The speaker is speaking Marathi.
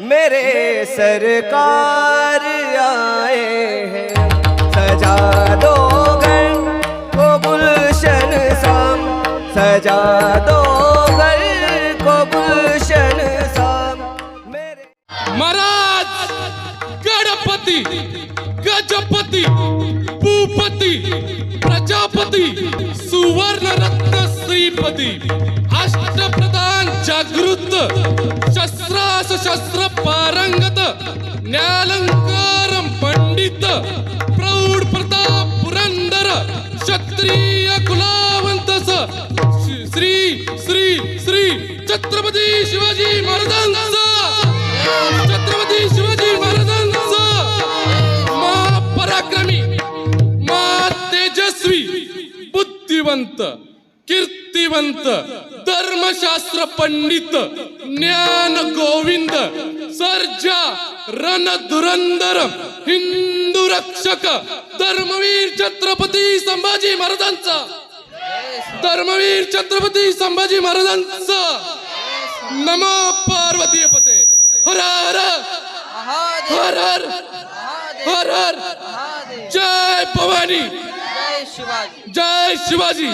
मेरे सरकार आए हैं। सजा दो घर को गुलशन शाम सजा दो घर को गुलशन शाम मेरे महाराज गणपति गजपति भूपति प्रजापति सुवर्ण रत्न श्रीपती अष्टप्रधान जागृत शास्त्र पारंगत न्यालंकार पंडित प्रौढ प्रताप पुरंदर क्षत्रिय कुलावंत श्री श्री श्री छत्रपती शिवाजी महाराजांचा. छत्रपती शिवाजी महाराजांचा. महापराक्रमी महा तेजस्वी बुद्धिवंत कीर्तिवंत धर्मशास्त्र पंडित ज्ञान गोविंद सर्जा रणधुरंदर हिंदू रक्षक धर्मवीर छत्रपती संभाजी महाराजांचा. धर्मवीर छत्रपती संभाजी महाराजांचा. नमो पार्वती पते. हर हर. हर हर. हर हर. जय भवानी. जय शिवाजी. जय शिवाजी.